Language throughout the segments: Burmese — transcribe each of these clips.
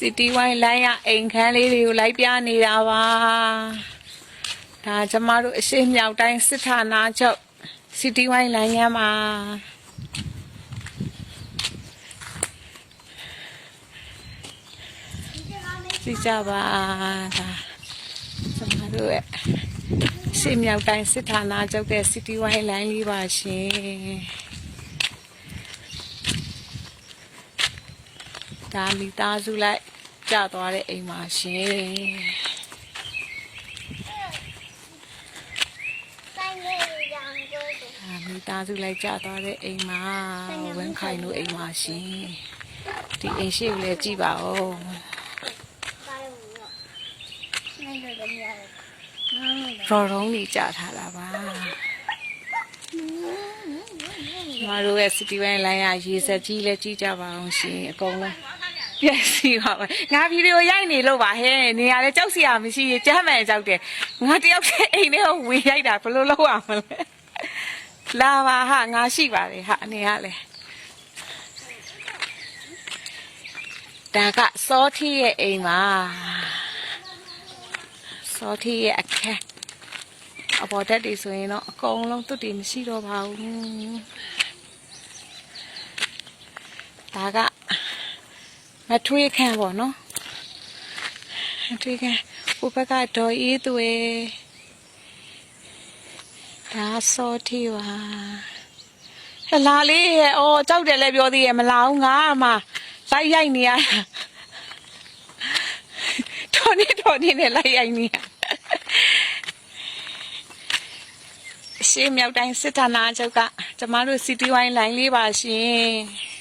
စီတီဝိုင်းလိုင်းရအိမ်ခန်းလေးတွေကိုလိုက်ပြနေတာပါဒါကျမတို့အရှိမြောက်တိုင်းစစ်ဌာနချုပ်စီတီဝိုင်းလိုင်းရမှာကြည့်ကြပါဒါကျမတို့ရဲ့အရှိမြောက်တိုင်းစစ်ဌာနချုပ်တဲ့စီတီဝိုင်းလိုင်းလေးပါရှင် ဒါမိသားစုလိုက်ကြသွားတဲ့အိမ်ပါရှင်ဆိုင်လေးရောင်ကိုကိုအာမိသားစုလိုက်ကြသွားတဲ့အိမ်မှာဝင်းခိုင်တို့အိမ်မှာရှင်ဒီအိမ်ရှိကိုလည်းကြည့်ပါဦးပါလို့ရောနိုင်တော့တယ်ရတယ်ရော်ရုံးကြီးကြထားတာပါကျမတို့ရဲ့စီတီဝိုင်းလိုင်းရရေစက်ကြီးလည်းကြည့်ကြပါအောင်ရှင်အကုန်လုံး ပြည့်စီပါပဲငါဗီဒီယိုရိုက်နေလို့ပါဟဲ့နေရာလဲကြောက်စရာမရှိရင်ကြမ်းမှန်ကြောက်တယ်ငါတယောက်တည်းအိမ်ထဲကိုဝင်ရိုက်တာဘယ်လိုလုပ်ရမလဲလာပါဟာငါရှိပါတယ်ဟာအနေကလည်းဒါကစောထီရဲ့အိမ်ပါစောထီရဲ့အခက်အပေါ်တက်တွေဆိုရင်တော့အကုန်လုံးသူ့တီမရှိတော့ပါဘူးဒါက မထွေးခန့်ပေါ့နော်မထွေးခန့်ဟိုဘက်ကဒေါ်အေးသွေဒါစောထီပါဟလာလေးရဲ့အော်ကြောက်တယ်လည်းပြောသေးရဲ့မလာဘူးငါမှလိုက်ရိုက်နေရတာတော်နေတော်နေနဲ့လိုက်ရိုက်နေရအရှေ့မြောက်တိုင်းစစ်ဌာနချုပ်ကကျမတို့စီတီဝိုင်းလိုင်းလေးပါရှင်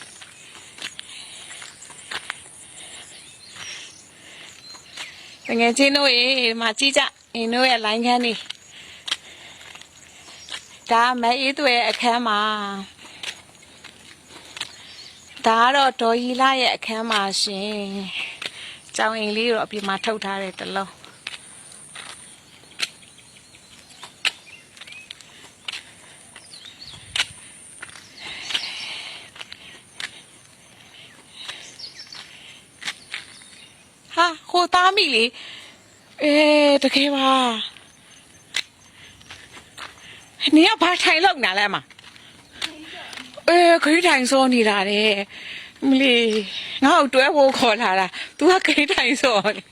ငယ်ချင်းတို့ရေဒီမှာကြည့်ကြအင်းတို့ရဲ့လိုင်းခန်းနေဒါမဲအေးတွေအခန်းမှာဒါကတော့ဒေါ်ရီလာရဲ့အခန်းပါရှင်။ကြောင်အိမ်လေးတော့အပြင်မှာထုတ်ထားတဲ့တစ်လုံး ဟာဟိုသားမိလေအေးတကယ်ပါနေကဘာထိုင်လောက်နာလဲအမအေးခရီးထိုင်စောနေတာတဲ့မလီငါ့ကိုတွဲဖို့ခေါ်လာတာ तू ကခရီးထိုင်စောနေ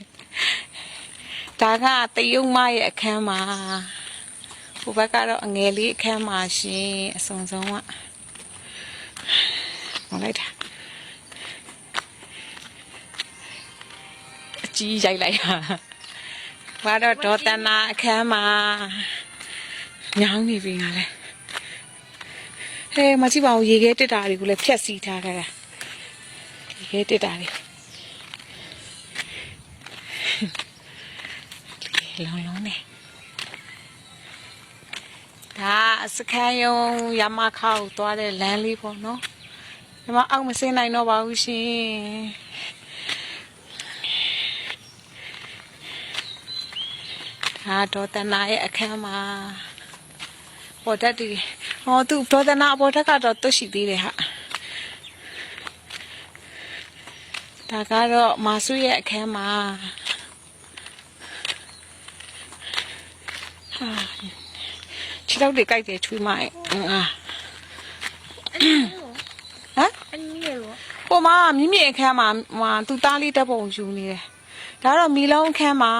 ဒါကတယုံမရဲ့အခန်းမှာဟိုဘက်ကတော့အငယ်လေးအခန်းမှာရှင်အစုံဆုံးကဟောလိုက်တာအ ကြီးရိုက်လိုက်တာဘာတော့ဒေါ်တနာအခန်းမှာညောင်းနေပြီငါလဲဟဲမကြည့်ပါဘူးရေခဲတက်တာတွေကိုလည်းဖြတ်စီထားကြတာရေခဲတက်တာတွေလောင်လောင်နေဒါစခန်းယုံရမခါကိုသွားတဲ့လမ်းလေးပေါ့နော်ဒီမှာအောက်မစင်းနိုင်တော့ပါဘူးရှင် ဒါဒေါ်တနာရဲ့အခန်းမှာပေါ်တက်တယ်။ဟောသူဒေါသနာပေါ်တက်ကတော့တွတ်ရှိသေးတယ်ဟာ။ဒါကတော့မာစုရဲ့အခန်းမှာဟာခြေတော့တွေကြိုက်တယ်ချွေးမရဲ့အာဟမ်အနည်းရောဟိုမှာမြင့်မြင့်အခန်းမှာဟာသူသားလေးတက်ပုံယူနေတယ်။ဒါတော့မီလုံးအခန်းမှာ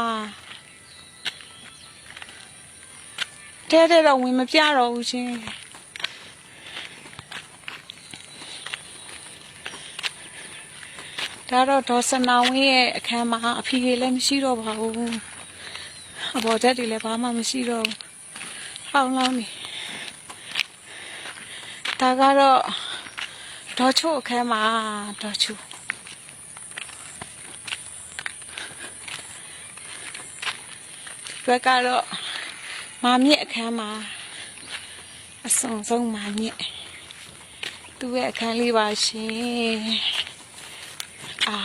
တဲတဲတော့ဝင်မပြတော့ဘူးရှင်။ဒါတော့ဒေါ်စနာဝင်းရဲ့အခန်းမှာအဖေလည်းမရှိတော့ပါဘူး။အပေါ်တက်တွေလည်းဘာမှမရှိတော့ဘူး။ဟောင်းလောင်းနေ။ဒါကတော့ဒေါ်ချိုအခန်းမှာဒေါ်ချိုဒီဘက်ကတော့ မာမြင့်အခန်းမှာအစုံဆုံးမာမြင့်သူ့ရဲ့အခန်းလေးပါရှင်အာ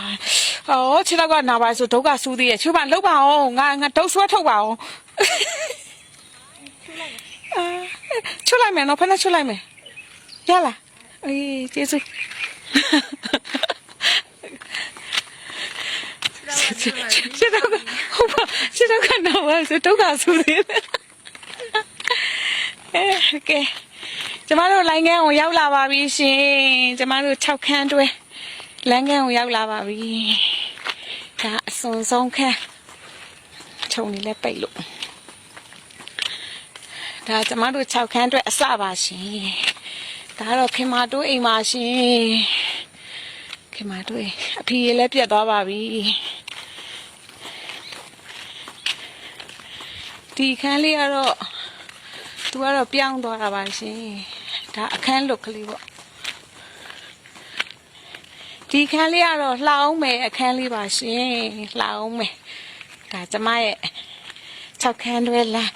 အော်ခြေတော့ကနာပါဆိုဒုက္ခဆူးသေးရဲ့ချိုးပါလှုပ်ပါအောင်ငါငါဒုတ်ဆွဲထုတ်ပါအောင်အာချွတ်လိုက်မယ်နော်ဖက်နဲ့ချွတ်လိုက်မယ်ရလားအေးကျေးဇူးရှစ်တော့ကဟုတ်ပါရှစ်တော့ကတော့ပါစတော့ကဆူနေတယ်အဲ ကဲကျမတို့လိုင်းကန်းကိုရောက်လာပါပြီရှင်ကျမတို့6ခန်းတွဲလမ်းကန်းကိုရောက်လာပါပြီဒါအစွန်ဆုံးခန်းခြုံနေလဲပိတ်လို့ဒါကျမတို့6ခန်းအတွက်အစပါရှင်ဒါကတော့ခင်မာတိုးအိမ်ပါရှင်ခင်မာတိုးအိမ်အဖေလည်းပြတ်သွားပါပြီဒီခန်းလေးကတော့ သူကတော့ပြောင်းသွားတာပါရှင်ဒါအခန်းလွတ်ကလေးပေါ့ဒီခန်းလေးကတော့လှအောင်မယ်အခန်းလေးပါရှင်လှအောင်မယ်ဒါကျမရဲ့6ခန်းတွဲလမ်း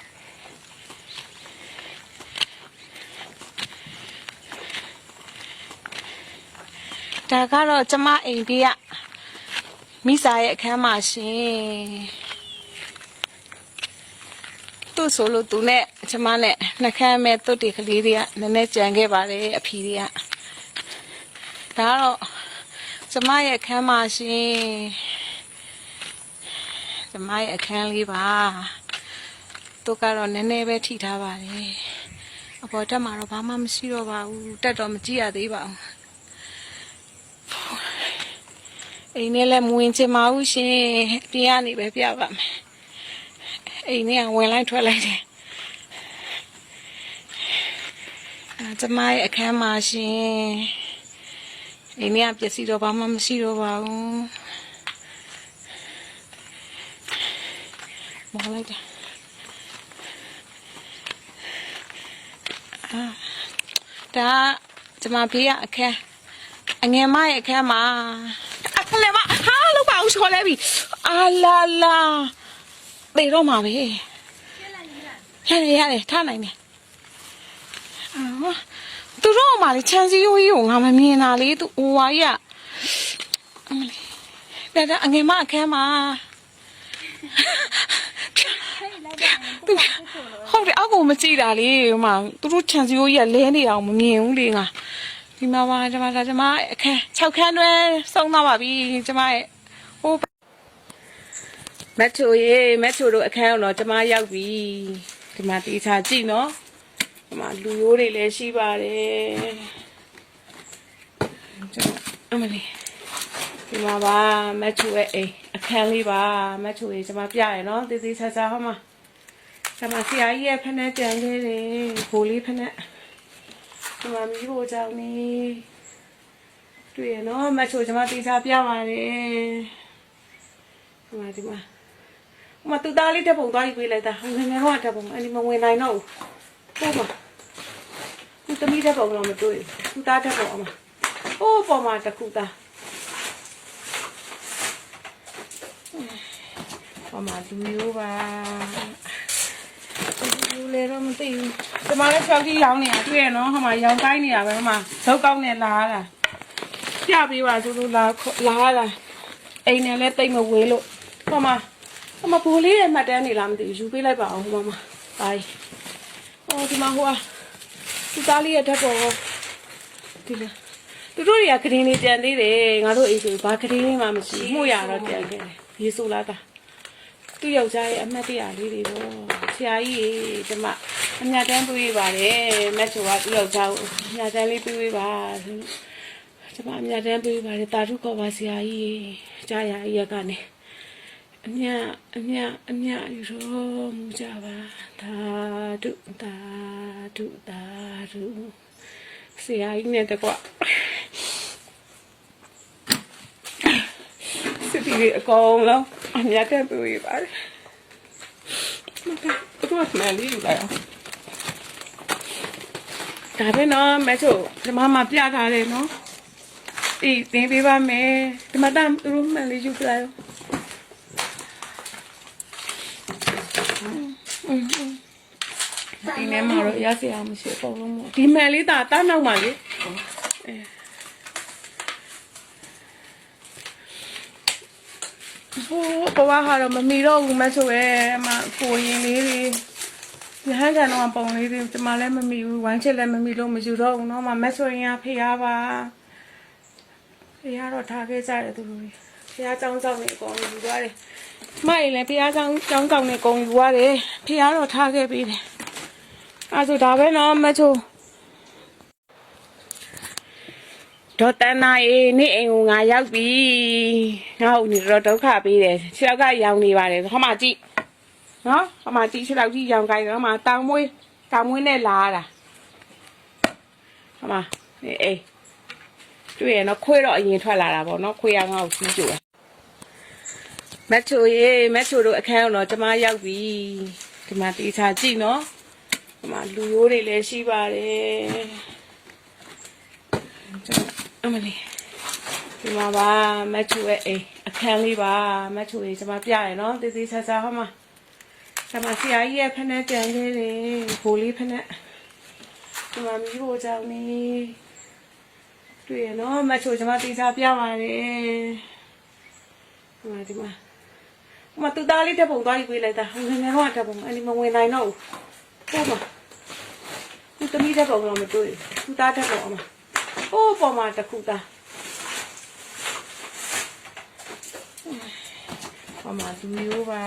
ဒါကတော့ကျမအိမ်ပြရမိစားရဲ့အခန်းပါရှင် သူ့ဆိုလို့သူနဲ့ကျမနဲ့နှခမ်းမဲ့တုတ်တီကလေးတွေကနည်းနည်းကြံခဲ့ပါတယ်အဖီတွေကဒါကတော့ကျမရဲ့အခန်းပါရှင်ကျမရဲ့အခန်းလေးပါသူကတော့နည်းနည်းပဲထိထားပါတယ်အပေါ်တက်မှာတော့ဘာမှမရှိတော့ပါဘူးတက်တော့မကြည့်ရသေးပါဘူးအိမ်နဲ့လည်းမဝင်ချင်ပါဘူးရှင်အပြင်ကနေပဲပြပါမယ် အိမ်ထဲကဝင်လိုက်ထွက်လိုက်တယ်အဲကျမရဲ့အခန်းမှာရှင်အိမ်ထဲကပစ္စည်းတော့ဘာမှမရှိတော့ပါဘူးမော်လိုက်တာအာဒါကျမဖေးရအခန်းအငယ်မရဲ့အခန်းမှာအခန်းလည်းမဟာလောက်ပါဦးချော်လဲပြီအာလာလာ ပေတော့မှာပဲရတယ်ရတယ်ထားနိုင်တယ်အာသူတို့မှလေချန်စီယိုကြီးကိုငါမမြင်တာလေသူဟိုဝါကြီးကအမလေးဒါဒါအငယ်မအခန်းမှာသူဟုတ်တယ်အောက်ကိုမကြည့်တာလေဟိုမှာသူတို့ချန်စီယိုကြီးကလဲနေအောင်မမြင်ဘူးလေငါဒီမှာပါဒီမှာဒါဒီမှာအခန်း6ခန်းတွဲစုံသွားပါပြီဒီမှာဟို မက်ချိုရေမက်ချိုတို့အခန်းတော့ကျမရောက်ပြီဒီမှာတေချာကြည့်နော်ဒီမှာလူရိုးတွေလည်းရှိပါတယ်ကျမအမလေးဒီမှာပါမက်ချိုရဲ့အိမ်အခန်းလေးပါမက်ချိုရေကျမပြရနော်တေးသေးချာချာဟောမှာကျမဆရာကြီးရဲ့ဖက်နဲ့ကြံခဲ့တယ်ဘိုးလေးဖက်နဲ့ဒီမှာမိဖို့ကြောင့်နေတွေ့ရနော်မက်ချိုကျမတေချာပြပါတယ်ဒီမှာဒီမှာ။ မတူသားလေးတက်ပုံသွားပြီးပေးလိုက်တာ။ငယ်ငယ်တော့တက်ပုံအဲ့ဒီမဝင်နိုင်တော့ဘူး။ဟုတ်ပါ။သူသမီးတက်ပုံတော့မတွေ့ဘူး။သူသားတက်ပုံအမ။အိုးပေါ်မှာတစ်ခုသား။ပေါ်မှာလူရိုးပါ။လူလေတော့မသိဘူး။ဒီမှာလည်းဖြောက်ကြီးရောင်းနေတာတွေ့ရနော်။ဟိုမှာရောင်းတိုင်းနေတာပဲဟိုမှာဇုတ်ကောင်းနဲ့လာတာ။ပြပေးပါသူတို့လာလာလာအိမ်နဲ့လည်းတိတ်မဝေးလို့ဟိုမှာ အမဘိုးလေးရဲ့မှတ်တမ်းနေလားမသိဘူးယူပေးလိုက်ပါအောင်ဟိုမှာမဘာကြီးအော်ဒီမှာဟိုကသူသားလေးရဲ့ဓာတ်ပေါ်ဒီလားသူတို့တွေကခရင်လေးတန်သေးတယ်ငါတို့အိမ်ဆိုဘာခရင်လေးမှမရှိဘူးမှုရတော့တန်ခဲ့တယ်ရေဆိုလာတာသူ့ယောက်ျားရဲ့အမှတ်တရလေးတွေပေါ့ဆရာကြီးရေဒီမှာအမြတ်တမ်းတွေးပါတယ်မက်ချိုကသူ့ယောက်ျားကိုအမြတ်တမ်းလေးတွေးပါဆိုဒီမှာအမြတ်တမ်းတွေးပါတယ်တာထုခေါ်ပါဆရာကြီးရေကြားရရက်ကနေ အမြအမြအမြယူတော်မူကြပါသာဓုသာဓုသာဓုဆရာကြီးနဲ့တကွစစ်တီးအကောင်လုံးအမြတက်ပြရပါတယ်မကတော့မှန်လေးယူလိုက်အောင်ဒါပဲနော်မချိုဒီမှာမပြထားတယ်နော်အေးသင်ပေးပါမယ်ဒီမှာတမ်းသူတို့မှန်လေးယူပြလိုက်အောင် ဒီထဲမှာတော့ရစရာမရှိအကုန်လုံးပေါ့ဒီမှန်လေးဒါတားနောက်မှာလေအဲဟိုဘဝဟာတော့မမီတော့ဘူးမဆိုရဲအမကိုရင်လေးတွေရဟန်းကန်တော့ပုံလေးတွေဒီမှာလည်းမမီဘူးဝိုင်းချက်လည်းမမီလို့မယူတော့ဘူးเนาะမမဆိုရင်ရဖေးရပါဖေးရတော့ထားခဲ့ကြတယ်သူတို့ ဖះเจ้าကြောင့်နေအကုန်ယူသွားတယ်မိုက်လည်းဖះเจ้าကြောင့်ကြောင့်နေအကုန်ယူသွားတယ်ဖះတော့ထားခဲ့ပြီးတယ် အဲဆိုဒါပဲနော်မချိုဒေါ်တန်နာအေးနေ့အိမ်ကိုငါရောက်ပြီငါ့ဦးနေတော့ဒုက္ခပေးတယ်ခြေထောက်ကရောင်နေပါတယ်ဟောမှာကြည့်နော်ဟောမှာကြည့်ခြေထောက်ကြီးရောင်ကိုင်းတယ်ဟောမှာတောင်မွေးတောင်မွေးနဲ့လာရတာဟောမှာအေးအေးတွေ့ရနော်ခွေးတော့အရင်ထွက်လာတာပေါ့နော်ခွေးကငါ့ကိုစီးကြိုတာမက်ချိုရေမက်ချိုတို့အခန်းတော့ကျမရောက်ပြီဒီမှာတေချာကြည့်နော် ဒီမှာလူရိုးတွေလည်းရှိပါတယ်ကျွန်တော်အမလေးဒီမှာပါမက်ချိုရဲ့အိမ်အခန်းလေးပါမက်ချိုရေကျမပြရနော်တေးသေးချာချာဟောမှာဒီမှာဆရာကြီးရဲ့ဖက်နဲ့ကြံခဲ့တယ်ဘိုးလေးဖက်နဲ့ဒီမှာမိဖို့ကြောင့်နေတွေ့ရနော်မချိုကျွန်မတေချာပြပါတယ်ဟိုမှာဒီမှာဟိုမှာတူသားလေးတက်ပုံသွားယူပေးလိုက်တာငယ်ငယ်တော့တက်ပုံအဲ့ဒီမဝင်နိုင်တော့ဘူးဟိုမှာ သူသမီးတက်ပုံတော့မတွေ့ဘူးတူသားတက်ပုံအမဟိုပေါ်မှာတစ်ခုသားဟိုမှာလူမျိုးပါ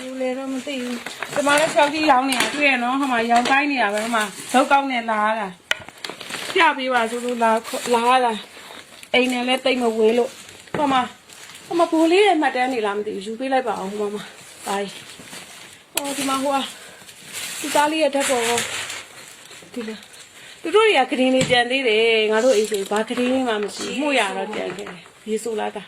လူလေတော့မသိဘူးဒီမှာလည်း၆ကြီးရောင်းနေတာတွေ့ရနော်ဟိုမှာရောင်းတိုင်းနေတာပဲဟိုမှာဇုတ်ကောင်းနဲ့လာတာပြပေးပါဆိုလို့လာလာလာအိမ်နဲ့လည်းတိတ်မဝေးလို့ဟိုမှာဟိုမှာဘိုးလေးရဲ့မှတ်တမ်းနေလားမသိဘူးယူပေးလိုက်ပါအောင်ဟိုမှာဘိုင်ဟိုဒီမှာဟို ကဒီသားလေးရဲ့ဓာတ်ပေါ်ဒီလားသူတို့တွေကကရင်လေးကြံသေးတယ်ငါတို့အိမ်ဆိုဘာကရင်မှမရှိမှုရတော့ကြံခဲ့တယ်ရေဆိုလာတာ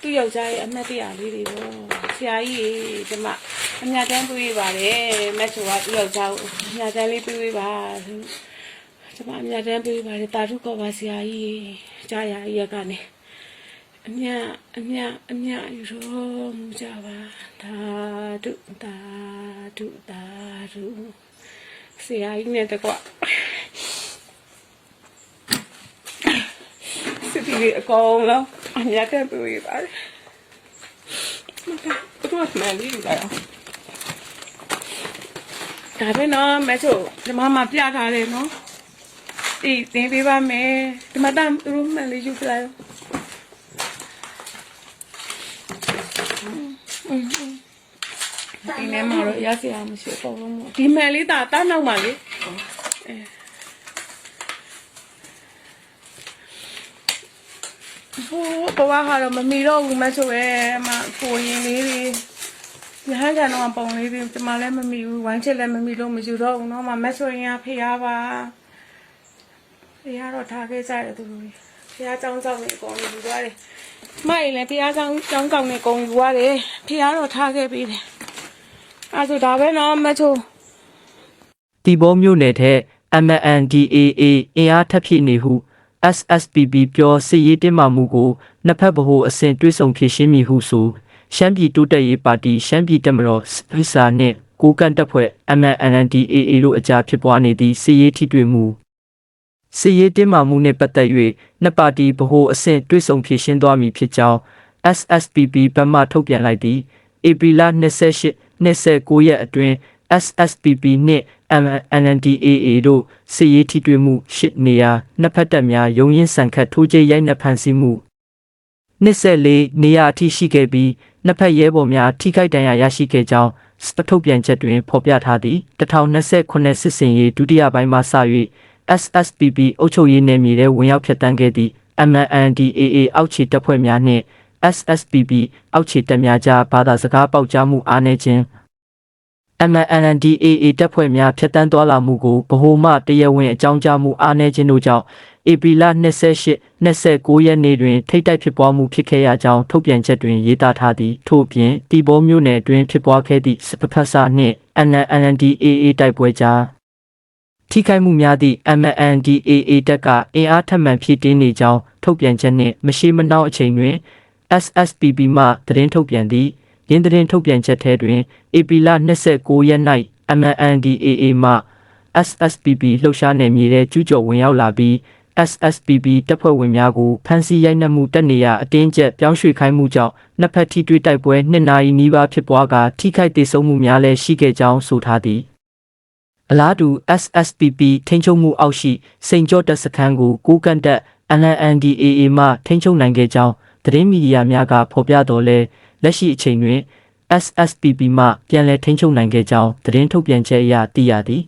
သူ့ယောက်ျားရဲ့အမှတ်တရလေးတွေပေါ့ဆရာကြီးဒီမှာအမြတ်တမ်းပြေးပါတယ်မက်ချိုကသူ့ယောက်ျားကိုအမြတ်တမ်းလေးပြေးပါဆိုကျွန်မအမြတ်တမ်းပေးပါတယ်တာထုကောပါဆရာကြီးကြားရရက်ကနေ အမြတ်အမြတ်အမြတ်ယူတော်မူကြပါသာဓုသာဓုသာဓုဆရာကြီးနဲ့တကွစစ်တီလေးအကောင်လုံးအမြတ်တမ်းပေးပါတယ်မကတော့မှန်လေးယူလိုက်အောင်ဒါပဲနော်မဲချိုဒီမှာမပြထားတယ်နော်အေးသင်ပေးပါမယ်ဒီမှာတမ်းသူတို့မှန်လေးယူပြလိုက် ဒီနေ့မှာတော့ရစရာမရှိအကုန်လုံးမို့ဒီမှန်လေးတာတားနောက်မှာလေဟိုဘဝကတော့မမီတော့ဘူးမဆိုရဲအမကိုရင်လေးတွေရဟန်းကန်တော့ပုံလေးတွေဒီမှာလည်းမမီဘူးဝိုင်းချက်လည်းမမီလို့မယူတော့ဘူးเนาะမမဆိုရင်ကဖေးရပါ ဖះတော့ထားခဲ့ကြတယ်သူတို့ဖះเจ้าကြောင့်နေအကုန်ယူသွားတယ်မိုက်လည်းဖះเจ้าเจ้าကြောင့်နေအကုန်ယူသွားတယ်ဖះတော့ထားခဲ့ပြီးတယ် အဲဆိုဒါပဲနော်မချိုတီဘောမျိုးနယ်ထက် MNDAA အင်အားထပ်ဖြည့်နေဟု SSPB ပြောစစ်ရေးတင်းမာမှုကိုနှစ်ဖက်ဗဟိုအဆင့်တွဲဆောင်ဖြည့်ရှင်းမည်ဟုဆိုရှမ်းပြည်တိုးတက်ရေးပါတီရှမ်းပြည်တက်မတော်စပစ်စာနှင့်ကိုကန့်တပ်ဖွဲ့ MNDAA တို့အကြားဖြစ်ပွားနေသည့်စစ်ရေးထိတွေ့မှုစစ်ရေးတင်းမာမှုနှင့်ပတ်သက်၍နှစ်ပါတီဗဟိုအဆင့်တွဲဆောင်ဖြည့်ရှင်းသွားမည်ဖြစ်ကြောင်း SSPB ဘက်မှထုတ်ပြန်လိုက်သည့်ဧပြီလ28 29ရက်အတွင်း SSPP နှင့် MNDAA တို့စစ်ရေးထိတွေ့မှုရှစ်နေရာနှစ်ဖက်တပ်များရုံရင်းဆန်ခတ်ထိုးကျရိုက်နှက်ဖန်ဆီးမှု24နေရာအထိရှိခဲ့ပြီးနှစ်ဖက်ရဲဘော်များထိခိုက်ဒဏ်ရာရရှိခဲ့ကြောင်းစပထုတ်ပြန်ချက်တွင်ဖော်ပြထားသည်1029စစ်စင်ရေးဒုတိယပိုင်းမှစ၍ SSPP အုပ်ချုပ်ရေးနယ်မြေထဲဝင်ရောက်ဖျက်ဆီးခဲ့သည့် MNDAA အောက်ခြေတပ်ဖွဲ့များနှင့် SSPP အောက်ခြေတပ်များကြားဘာသာစကားပေါက်ကြားမှုအားနည်းခြင်း MNDAA တပ်ဖွဲ့များဖျက်ဆီးသွားလာမှုကိုဗဟိုမှတရားဝင်အကြောင်းကြားမှုအားနည်းခြင်းတို့ကြောင့်ဧပြီလ28 29ရက်နေ့တွင်ထိတ်တိုက်ဖြစ်ပွားမှုဖြစ်ခဲ့ရကြောင်းထုတ်ပြန်ချက်တွင်ရေးသားထားသည်ထို့ပြင်တီဘောမျိုးနယ်တွင်ဖြစ်ပွားခဲ့သည့်စပဖက်ဆာနှင့် MNDAA တိုက်ပွဲကြားထိခိုက်မှုများသည့် MNDAA တပ်ကအင်အားထပ်မံဖြည့်တင်းနေကြောင်းထုတ်ပြန်ချက်နှင့်မရှိမနှောင်းအချိန်တွင် SSPB မှသတင်းထုတ်ပြန်သည့်ရင်းသတင်းထုတ်ပြန်ချက်ထဲတွင်ဧပြီလ29ရက်၌ MNDAA မှ SSPB လှုပ်ရှားနယ်မြေထဲကျူးကျော်ဝင်ရောက်လာပြီး SSPB တပ်ဖွဲ့ဝင်များကိုဖမ်းဆီးရိုက်နှက်မှုတက်နေရအတင်းကျပ်ပြောင်းရွှေ့ခိုင်းမှုကြောင့်နှစ်ဖက်ထိတွေ့တိုက်ပွဲနှစ်နာရီနီးပါးဖြစ်ပွားကာထိခိုက်ဒေဆုံးမှုများလည်းရှိခဲ့ကြောင်းဆိုထားသည်အလားတူ SSPP ထိန်းချုပ်မှုအောက်ရှိစိန်ကြော့တပ်စခန်းကိုကိုကန့်တက် NNDAA မှထိန်းချုပ်နိုင်ခဲ့ကြောင်း သတင်းမီဒီယာများကဖော်ပြတော်လဲလက်ရှိအချိန်တွင် SSPP မှပြန်လည်ထိန်းချုပ်နိုင်ခဲ့ကြောင်းသတင်းထုတ်ပြန်ချက်အရသိရသည်